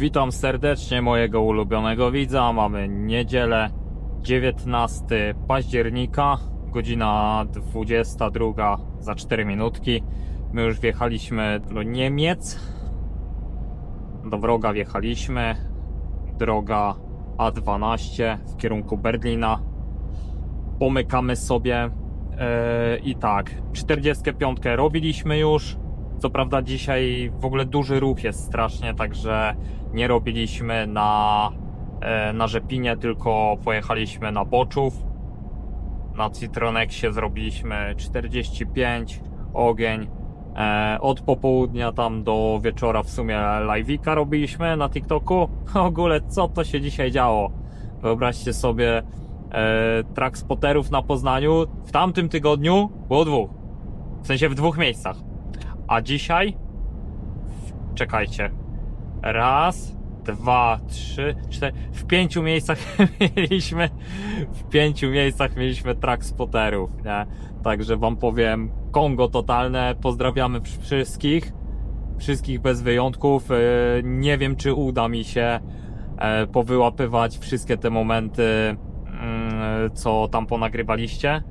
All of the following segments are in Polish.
Witam serdecznie mojego ulubionego widza. Mamy niedzielę 19 października, godzina 22 za 4 minutki. My już wjechaliśmy do Niemiec. Do wroga wjechaliśmy. Droga A12 w kierunku Berlina. Pomykamy sobie. Yy, I tak, 45 robiliśmy już. Co prawda dzisiaj w ogóle duży ruch jest strasznie, także nie robiliśmy na, e, na Rzepinie, tylko pojechaliśmy na Boczów. Na Citronexie zrobiliśmy 45, ogień. E, od popołudnia tam do wieczora w sumie live'ika robiliśmy na TikToku. W ogóle co to się dzisiaj działo? Wyobraźcie sobie e, track spoterów na Poznaniu. W tamtym tygodniu było dwóch. W sensie w dwóch miejscach. A dzisiaj? Czekajcie. Raz, dwa, trzy, cztery. W pięciu miejscach mieliśmy. W pięciu miejscach mieliśmy track spoterów, nie? Także wam powiem, Kongo totalne. Pozdrawiamy wsz- wszystkich. Wszystkich bez wyjątków. E, Nie wiem, czy uda mi się e, powyłapywać wszystkie te momenty, mm, co tam ponagrywaliście,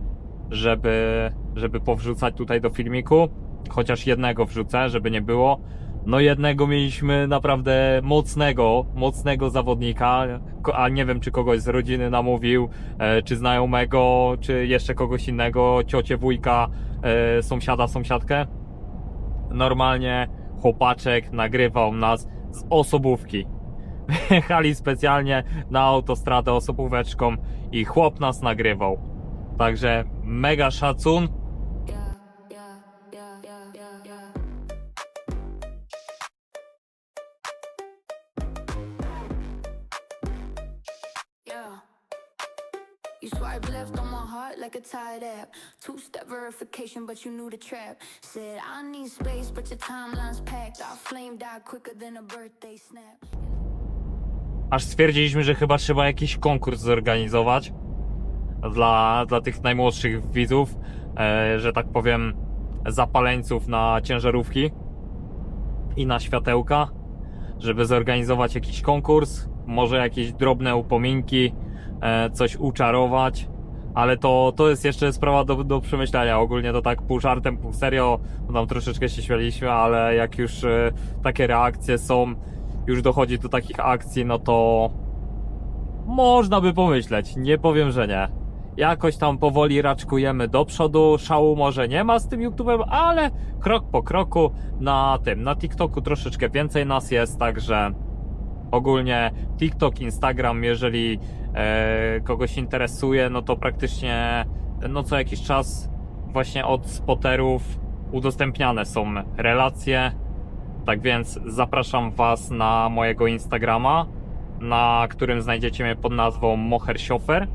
żeby, żeby powrzucać tutaj do filmiku chociaż jednego wrzucę, żeby nie było. No jednego mieliśmy naprawdę mocnego, mocnego zawodnika, a nie wiem czy kogoś z rodziny namówił, e, czy znajomego, czy jeszcze kogoś innego, ciocię, wujka, e, sąsiada, sąsiadkę. Normalnie chłopaczek nagrywał nas z osobówki. Jechali specjalnie na autostradę osobóweczką i chłop nas nagrywał. Także mega szacun. Like a tired app. Two step verification, but you knew the trap. Said, I need space, but your timeline's packed. Our flame died quicker than a birthday snap. aż stwierdziliśmy, że chyba trzeba jakiś konkurs zorganizować dla, dla tych najmłodszych widzów, e, że tak powiem, zapaleńców na ciężarówki i na światełka, żeby zorganizować jakiś konkurs, może jakieś drobne upominki, e, coś uczarować. Ale to, to jest jeszcze sprawa do, do przemyślenia. Ogólnie to tak pół żartem, pół serio. bo Tam troszeczkę się śmialiśmy, ale jak już e, takie reakcje są, już dochodzi do takich akcji, no to można by pomyśleć, nie powiem, że nie. Jakoś tam powoli raczkujemy do przodu, szału może nie ma z tym YouTube'em, ale krok po kroku na tym, na TikToku troszeczkę więcej nas jest, także ogólnie TikTok, Instagram, jeżeli kogoś interesuje, no to praktycznie no co jakiś czas właśnie od spoterów udostępniane są relacje, tak więc zapraszam Was na mojego Instagrama, na którym znajdziecie mnie pod nazwą Mohershofer.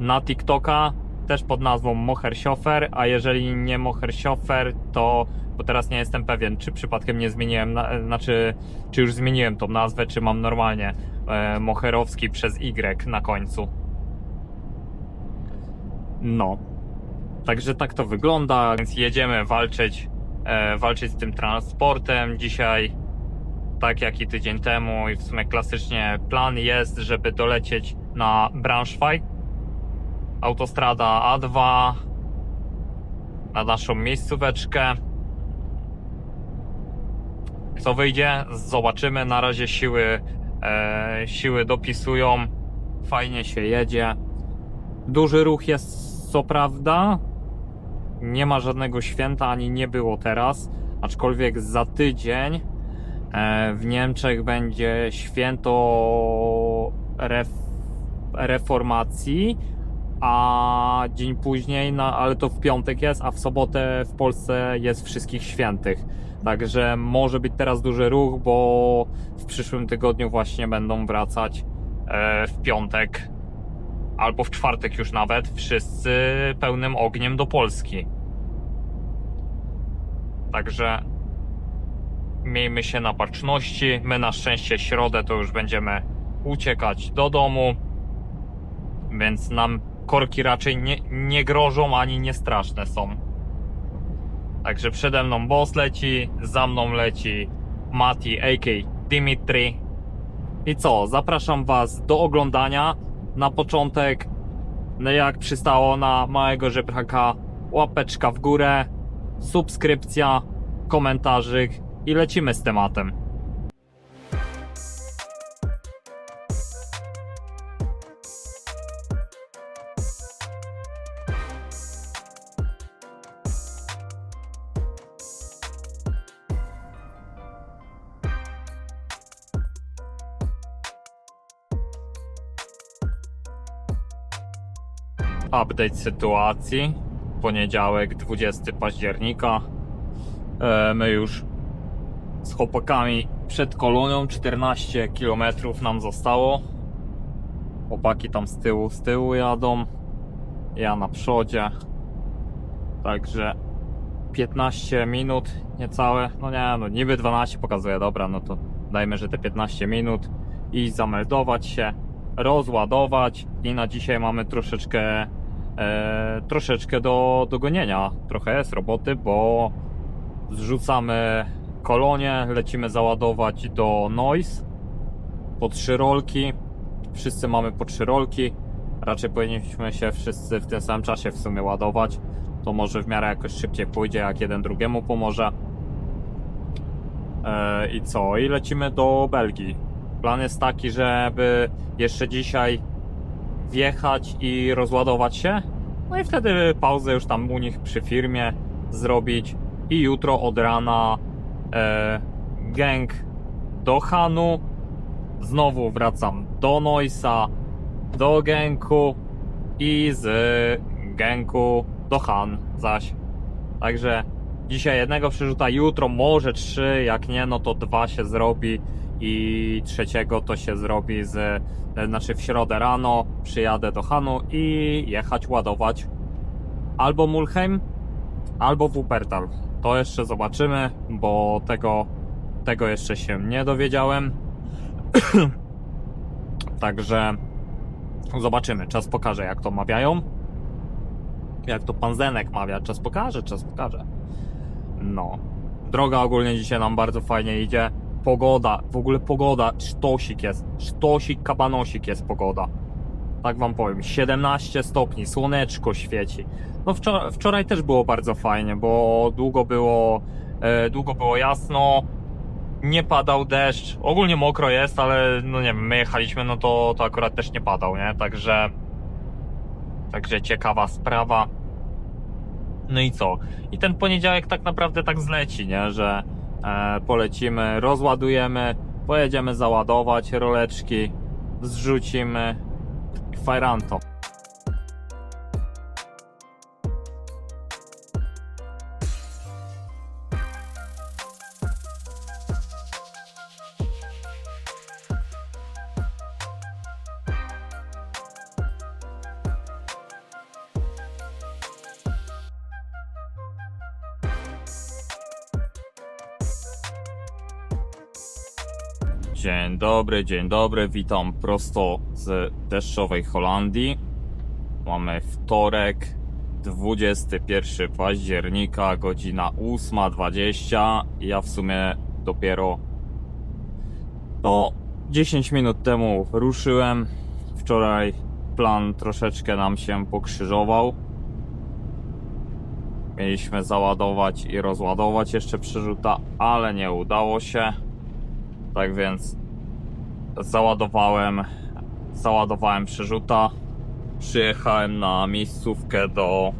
Na TikToka też pod nazwą Mohershofer, a jeżeli nie Mohershofer, to bo teraz nie jestem pewien, czy przypadkiem nie zmieniłem, na, znaczy, czy już zmieniłem tą nazwę, czy mam normalnie e, Moherowski przez Y na końcu. No. Także tak to wygląda, więc jedziemy walczyć, e, walczyć z tym transportem dzisiaj, tak jak i tydzień temu i w sumie klasycznie plan jest, żeby dolecieć na Braunschweig, autostrada A2, na naszą miejscóweczkę. Co wyjdzie, zobaczymy. Na razie siły, siły dopisują, fajnie się jedzie. Duży ruch jest, co prawda, nie ma żadnego święta, ani nie było teraz, aczkolwiek za tydzień e, w Niemczech będzie święto ref, reformacji, a dzień później, no, ale to w piątek jest, a w sobotę w Polsce jest wszystkich świętych. Także może być teraz duży ruch, bo w przyszłym tygodniu właśnie będą wracać e, w piątek albo w czwartek już nawet wszyscy pełnym ogniem do Polski. Także miejmy się na baczności. My na szczęście środę to już będziemy uciekać do domu, więc nam korki raczej nie, nie grożą ani nie straszne są. Także przede mną boss leci, za mną leci Mati, a.k. Dimitri. I co, zapraszam Was do oglądania. Na początek, no jak przystało na małego żebraka, łapeczka w górę, subskrypcja, komentarzyk i lecimy z tematem. Update sytuacji. Poniedziałek, 20 października. E, my już z chłopakami przed kolonią 14 km nam zostało. Chłopaki tam z tyłu, z tyłu jadą. Ja na przodzie. Także 15 minut niecałe. No nie, no niby 12 pokazuje, dobra, no to dajmy, że te 15 minut i zameldować się, rozładować i na dzisiaj mamy troszeczkę e, troszeczkę do, do gonienia. Trochę jest roboty, bo zrzucamy kolonie, lecimy załadować do Noise po trzy rolki. Wszyscy mamy po trzy rolki. Raczej powinniśmy się wszyscy w tym samym czasie w sumie ładować. To może w miarę jakoś szybciej pójdzie, jak jeden drugiemu pomoże. E, I co? I lecimy do Belgii. Plan jest taki, żeby jeszcze dzisiaj wjechać i rozładować się. No i wtedy pauzę już tam u nich przy firmie zrobić. I jutro od rana e, gang do Hanu. Znowu wracam do Noisa, do Genku i z Genku do Han zaś. Także dzisiaj jednego przerzuta, jutro może trzy, jak nie, no to dwa się zrobi i trzeciego to się zrobi z, e, znaczy w środę rano przyjadę do Hanu i jechać ładować albo Mulheim, albo Wuppertal. To jeszcze zobaczymy, bo tego, tego jeszcze się nie dowiedziałem. Także zobaczymy, czas pokaże jak to mawiają. Jak to pan Zenek mawia, czas pokaże, czas pokaże. No. Droga ogólnie dzisiaj nam bardzo fajnie idzie. Pogoda, w ogóle pogoda, sztosik jest. Sztosik, kabanosik jest pogoda. Tak wam powiem. 17 stopni, słoneczko świeci. No wczoraj, wczoraj też było bardzo fajnie, bo długo było, e, długo było jasno. Nie padał deszcz. Ogólnie mokro jest, ale no nie wiem, my jechaliśmy, no to, to akurat też nie padał, nie? Także, także ciekawa sprawa. No i co? I ten poniedziałek tak naprawdę tak zleci, nie? Że polecimy, rozładujemy, pojedziemy załadować roleczki, zrzucimy fajranto. Dobry, dzień dobry, witam prosto z deszczowej Holandii. Mamy wtorek, 21 października, godzina 8.20. Ja w sumie dopiero no 10 minut temu ruszyłem. Wczoraj plan troszeczkę nam się pokrzyżował. Mieliśmy załadować i rozładować jeszcze przerzuta, ale nie udało się. Tak więc załadowałem, załadowałem przerzuta. Przyjechałem na miejscówkę do,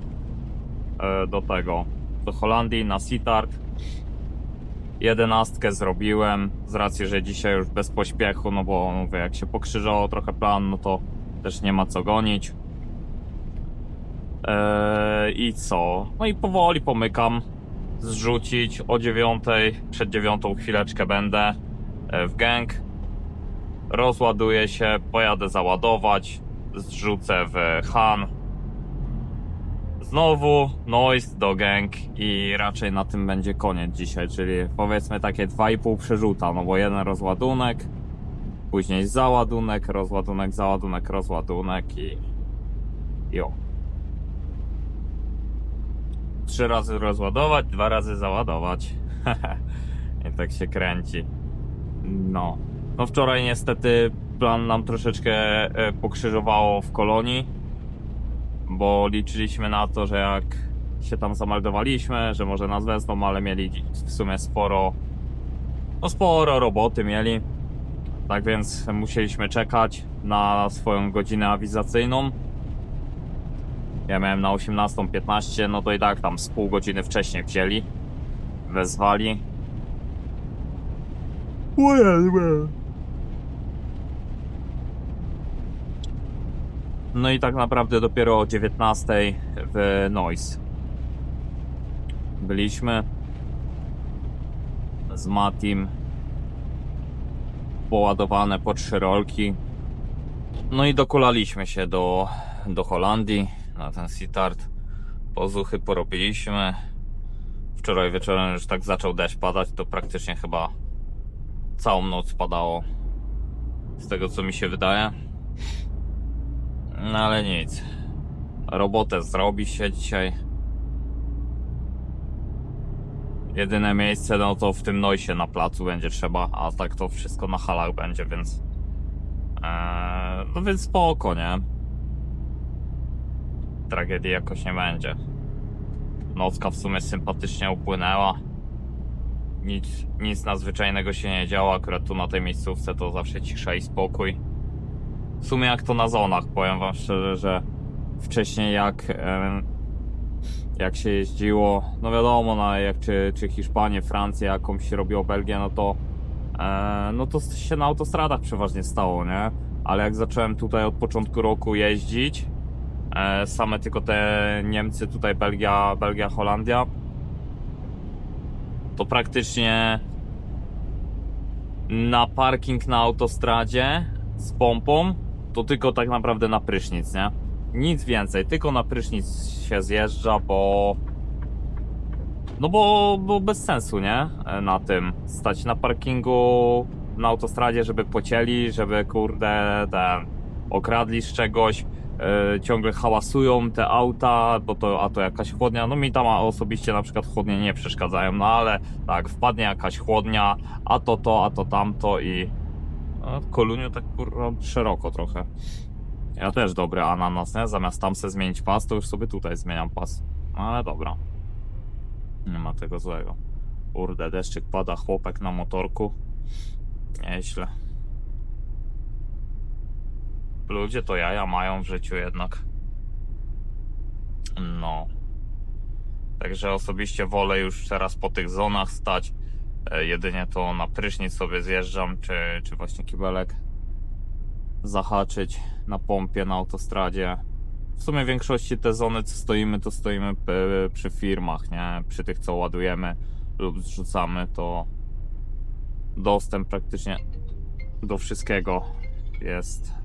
e, do tego, do Holandii na Sittard. Jedenastkę zrobiłem z racji, że dzisiaj już bez pośpiechu, no bo mówię, jak się pokrzyżało trochę plan, no to też nie ma co gonić. Eee, I co? No i powoli pomykam. Zrzucić o dziewiątej, przed dziewiątą chwileczkę będę e, w gang. Rozładuję się, pojadę załadować, zrzucę w Han. Znowu noise do gang i raczej na tym będzie koniec dzisiaj, czyli powiedzmy takie 2,5 przerzuta, no bo jeden rozładunek, później załadunek, rozładunek, załadunek, rozładunek i jo. Trzy razy rozładować, dwa razy załadować. I tak się kręci. No. No wczoraj niestety plan nam troszeczkę e, pokrzyżowało w kolonii, bo liczyliśmy na to, że jak się tam zameldowaliśmy, że może nas wezmą, ale mieli w sumie sporo, no sporo roboty mieli. Tak więc musieliśmy czekać na swoją godzinę awizacyjną. Ja miałem na 18.15, no to i tak tam z pół godziny wcześniej wzięli, wezwali. No i tak naprawdę dopiero o 19 w Noise byliśmy z Matim poładowane po trzy rolki. No i dokulaliśmy się do, do Holandii na ten Sitart. Pozuchy porobiliśmy. Wczoraj wieczorem już tak zaczął deszcz padać, to praktycznie chyba całą noc padało. Z tego co mi się wydaje. No ale nic. Robotę zrobi się dzisiaj. Jedyne miejsce, no to w tym Noisie na placu będzie trzeba, a tak to wszystko na halach będzie, więc. Eee, no więc spoko, nie? Tragedii jakoś nie będzie. Nocka w sumie sympatycznie upłynęła. Nic, nic nadzwyczajnego się nie działo, akurat tu na tej miejscówce to zawsze cisza i spokój. W sumie jak to na zonach, powiem wam szczerze, że wcześniej jak, jak się jeździło, no wiadomo, no jak czy, czy Hiszpanię, Francję, jakąś się robiło Belgię, no to e, no to się na autostradach przeważnie stało, nie? Ale jak zacząłem tutaj od początku roku jeździć, e, same tylko te Niemcy, tutaj Belgia, Belgia, Holandia, to praktycznie na parking na autostradzie z pompą, to tylko tak naprawdę na prysznic, nie? Nic więcej, tylko na prysznic się zjeżdża, bo. No bo, bo bez sensu, nie? E, Na tym. Stać na parkingu na autostradzie, żeby pocieli, żeby kurde ten okradli z czegoś. e, ciągle hałasują te auta, bo to, a to jakaś chłodnia. No mi tam osobiście na przykład chłodnie nie przeszkadzają, no ale tak, wpadnie jakaś chłodnia, a to to, a to tamto i no, w Koluniu tak kurwa szeroko trochę. Ja też dobry ananas, nie? Zamiast tam se zmienić pas, to już sobie tutaj zmieniam pas. No ale dobra. Nie ma tego złego. Kurde, deszczyk pada, chłopek na motorku. Nieźle. Ludzie to jaja mają w życiu jednak. No. Także osobiście wolę już teraz po tych zonach stać. E, Jedynie to na prysznic sobie zjeżdżam, czy, czy właśnie kibelek zahaczyć na pompie na autostradzie. W sumie w większości te zony, co stoimy, to stoimy przy firmach, nie? Przy tych, co ładujemy lub zrzucamy, to dostęp praktycznie do wszystkiego jest.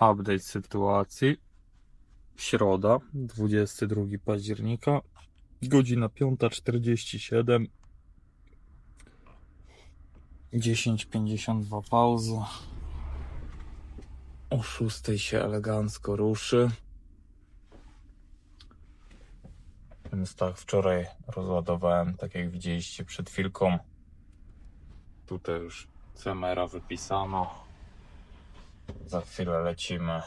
Update sytuacji. Środa, 22 października, godzina 5.47. 10.52 pauza. O 6 się elegancko ruszy. Więc tak, wczoraj rozładowałem, tak jak widzieliście przed chwilką. Tutaj już CMR-a wypisano. Za chwilę lecimy.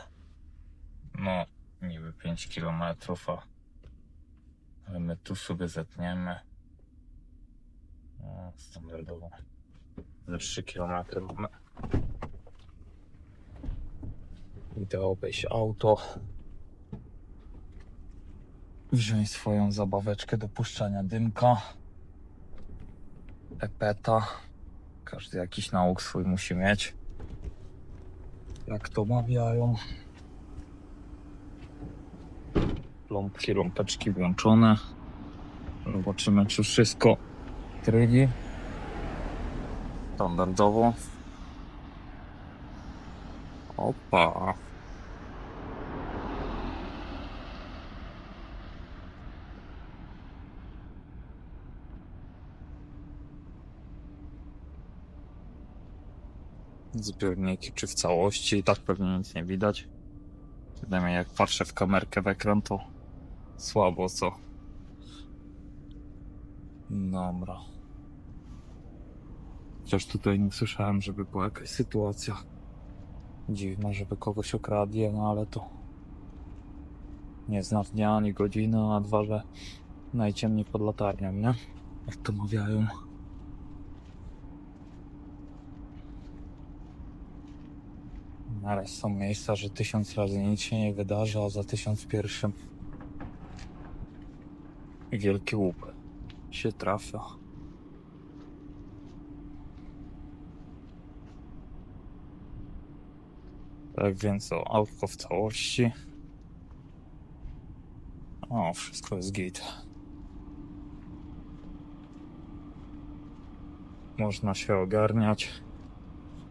No, niby 5 km, ale my tu sobie zetniemy. No, standardowo. Za 3 km mamy. Idę obejść auto. Wziąć swoją zabaweczkę do puszczania dymka. Epeta. Każdy jakiś nauk swój musi mieć. Jak to mawiają. Lampki, lampeczki włączone. Zobaczymy, czy wszystko trybi. Standardowo. Opa. Zbiorniki, czy w całości, tak pewnie nic nie widać. Przynajmniej jak patrzę w kamerkę w ekran, to słabo co. Dobra. Chociaż tutaj nie słyszałem, żeby była jakaś sytuacja dziwna, żeby kogoś okradli, no ale to nie zna dnia ani godziny, a dwa, że najciemniej pod latarnią, nie? Jak to mawiają. Ale są miejsca, że tysiąc razy nic się nie wydarzy, a za tysiąc pierwszym wielki łup się trafia. Tak więc o autko w całości. O, wszystko jest git. Można się ogarniać.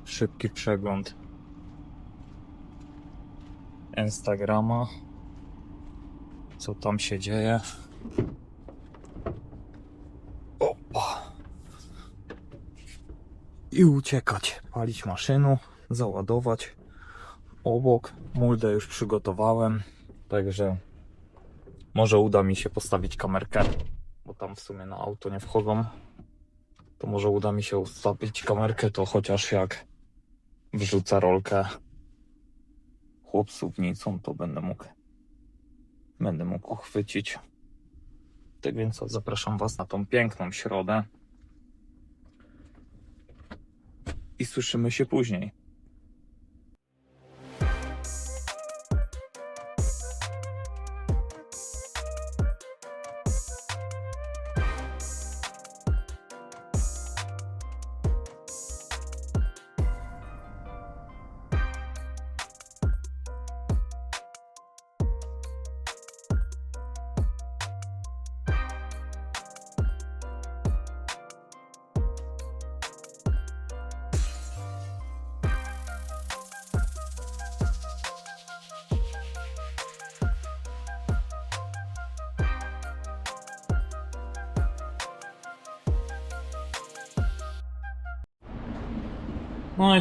Szybki przegląd Instagrama. Co tam się dzieje? Opa. I uciekać. Palić maszynu, załadować. Obok muldę już przygotowałem, także może uda mi się postawić kamerkę, bo tam w sumie na auto nie wchodzą. To może uda mi się ustawić kamerkę, to chociaż jak wrzucę rolkę chłopcównicą, to będę mógł będę mógł uchwycić. Tak więc zapraszam Was na tą piękną środę i słyszymy się później.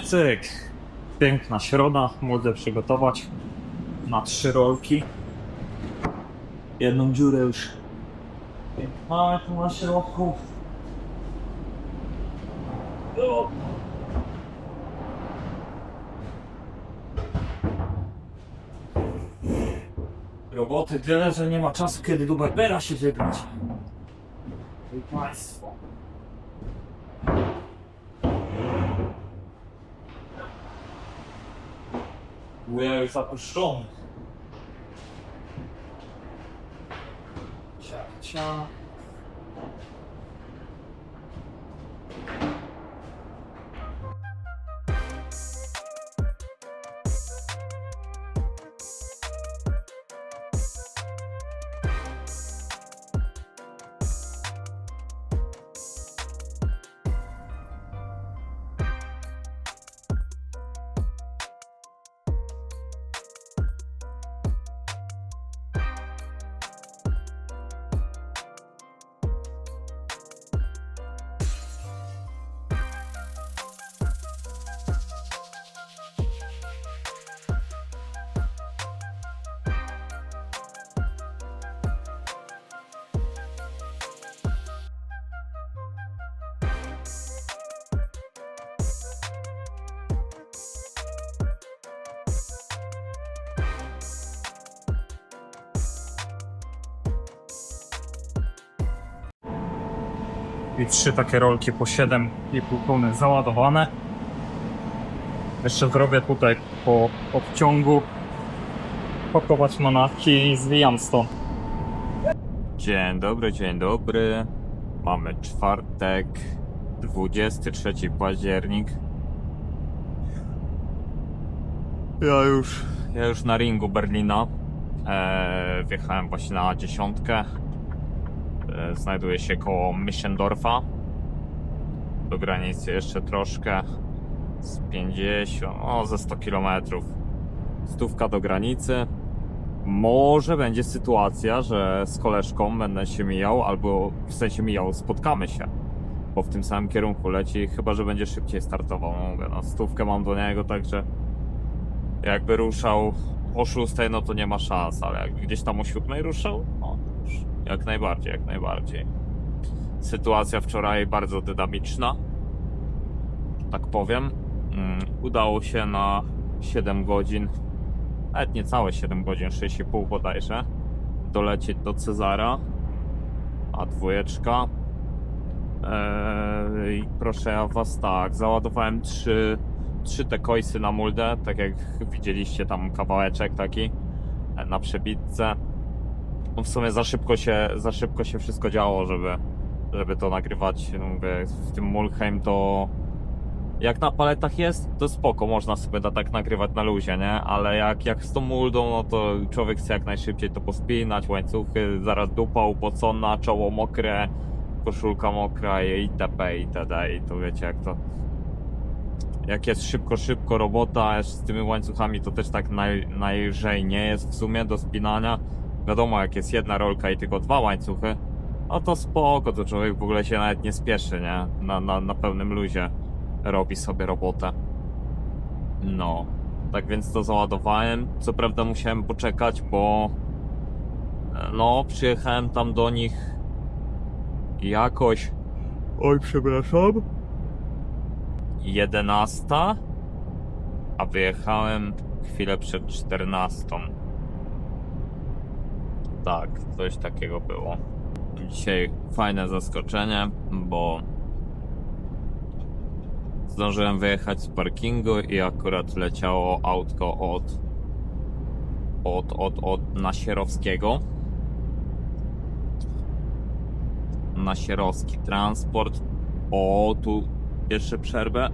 Cyk. Piękna środa, młodę przygotować na trzy rolki. Jedną dziurę już mamy tu na środku. Roboty tyle, że nie ma czasu, kiedy do się 我要杀破胸。ча ча。I trzy takie rolki po 7,5 tony załadowane. Jeszcze zrobię tutaj po obciągu pakować manatki i zwijam stąd. Dzień dobry, dzień dobry. Mamy czwartek, 23 październik. Ja już, ja już na ringu Berlina. Eee, wjechałem właśnie na dziesiątkę. Eee, znajduje się koło Mischendorfa. Do granicy jeszcze troszkę. Z 50, o ze 100 km. Stówka do granicy. Może będzie sytuacja, że z koleżką będę się mijał, albo w sensie mijał, spotkamy się. Bo w tym samym kierunku leci, chyba że będzie szybciej startował. No, mówię, no, stówkę mam do niego, także jakby ruszał o 6, no to nie ma szans, ale jak gdzieś tam o 7 ruszał, jak najbardziej, jak najbardziej. Sytuacja wczoraj bardzo dynamiczna, tak powiem. Mm, Udało się na 7 godzin, nawet niecałe 7 godzin, 6,5 bodajże, dolecieć do Cezara, a dwójeczka. Eee, proszę ja was tak, załadowałem trzy, trzy te koisy na muldę, tak jak widzieliście tam kawałeczek taki e, na przebitce. W sumie za szybko się, za szybko się wszystko działo, żeby, żeby to nagrywać. No Mówię, w tym Mulheim to jak na paletach jest, to spoko, można sobie to tak nagrywać na luzie, nie? Ale jak, jak z tą muldą, no to człowiek chce jak najszybciej to pospinać, łańcuchy, zaraz dupa upocona, czoło mokre, koszulka mokra i itp. itd. I to wiecie jak to... Jak jest szybko, szybko robota, z tymi łańcuchami to też tak naj, najlżej nie jest w sumie do spinania. Wiadomo, jak jest jedna rolka i tylko dwa łańcuchy, no to spoko, to człowiek w ogóle się nawet nie spieszy, nie? Na, na, na pełnym luzie robi sobie robotę. No, tak więc to załadowałem. Co prawda musiałem poczekać, bo e, no, przyjechałem tam do nich jakoś. Oj, przepraszam. 11, a wyjechałem chwilę przed 14. Tak, coś takiego było. Dzisiaj fajne zaskoczenie, bo zdążyłem wyjechać z parkingu i akurat leciało autko od od, od, od Nasierowskiego. Nasierowski transport. O, tu jeszcze przerwę.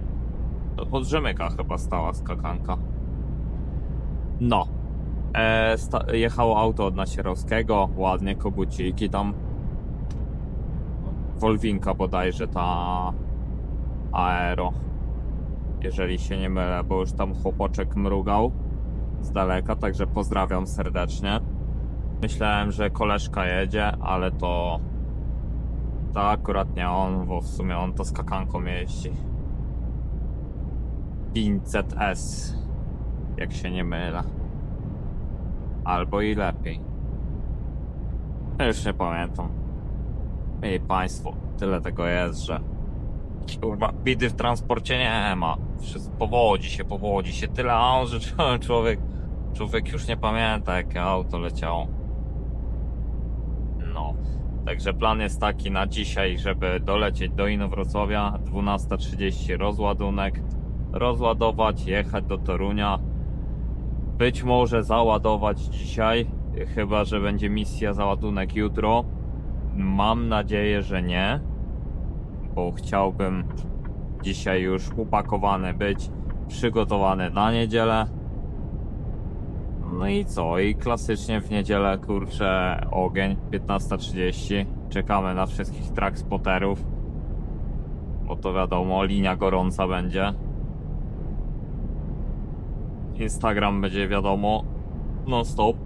Pod Rzemyka chyba stała skakanka. No. E, jechało auto od Nasierowskiego, ładnie koguciki tam. Wolwinka bodajże ta Aero. Jeżeli się nie mylę, bo już tam chłopoczek mrugał z daleka, także pozdrawiam serdecznie. Myślałem, że koleżka jedzie, ale to to akurat nie on, bo w sumie on to skakanką jeździ. 500S, jak się nie mylę. Albo i lepiej. Już nie pamiętam. Mieli państwo, tyle tego jest, że kurwa, bidy w transporcie nie ma. Wszystko powodzi się, powodzi się. Tyle aut, że człowiek, człowiek już nie pamięta, jakie auto leciało. No. Także plan jest taki na dzisiaj, żeby dolecieć do Inowrocławia 12.30 rozładunek, rozładować, jechać do Torunia. Być może załadować dzisiaj, chyba że będzie misja załadunek jutro. Mam nadzieję, że nie, bo chciałbym dzisiaj już upakowany być, przygotowany na niedzielę. No i co? I klasycznie w niedzielę kurczę ogień 15.30. Czekamy na wszystkich track spotterów. Bo to wiadomo, linia gorąca będzie. Instagram będzie wiadomo non stop.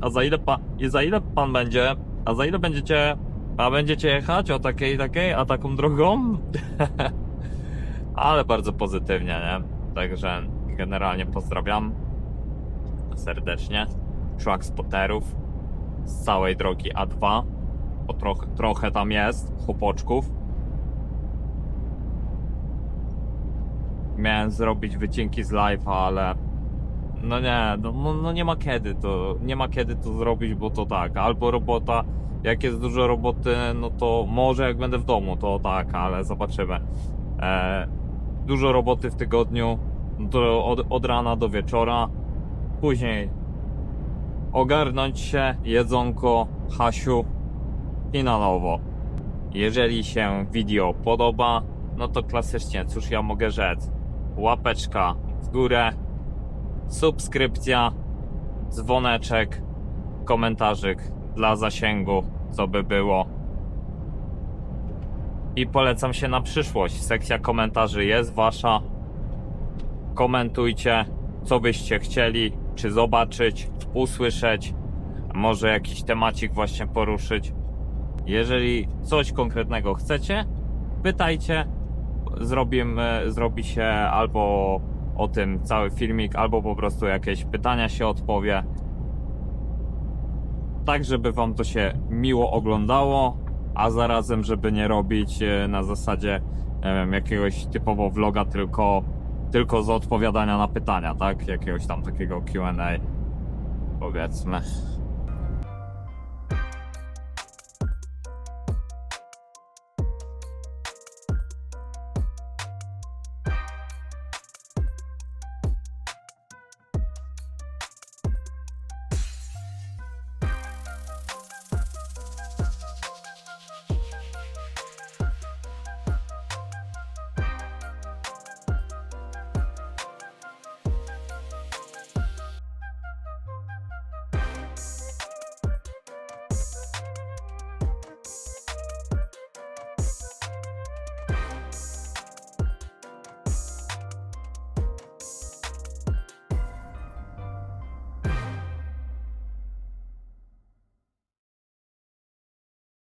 A za ile pan, za ile pan będzie? A za ile będziecie? A będziecie jechać o takiej takiej, a taką drogą? Ale bardzo pozytywnie, nie? Także generalnie pozdrawiam serdecznie. Track spotterów z całej drogi A2. Bo trochę, trochę tam jest chłopoczków. Miałem zrobić wycinki z live'a, ale no nie, no, no, no nie ma kiedy to, nie ma kiedy to zrobić, bo to tak, albo robota Jak jest dużo roboty, no to może jak będę w domu, to tak, ale zobaczymy. E, dużo roboty w tygodniu, no to od, od rana do wieczora. Później ogarnąć się, jedzonko, Hasiu i na nowo. Jeżeli się wideo podoba, no to klasycznie, cóż ja mogę rzec? Łapeczka w górę, subskrypcja, dzwoneczek, komentarzyk dla zasięgu, co by było. I polecam się na przyszłość. Sekcja komentarzy jest wasza. Komentujcie, co byście chcieli, czy zobaczyć, usłyszeć, może jakiś temacik właśnie poruszyć. Jeżeli coś konkretnego chcecie, pytajcie. Zrobimy, zrobi się albo o tym cały filmik, albo po prostu jakieś pytania się odpowie. Tak, żeby wam to się miło oglądało, a zarazem, żeby nie robić e, na zasadzie wiem, jakiegoś typowo vloga, tylko, tylko z odpowiadania na pytania, tak? Jakiegoś tam takiego QA, powiedzmy.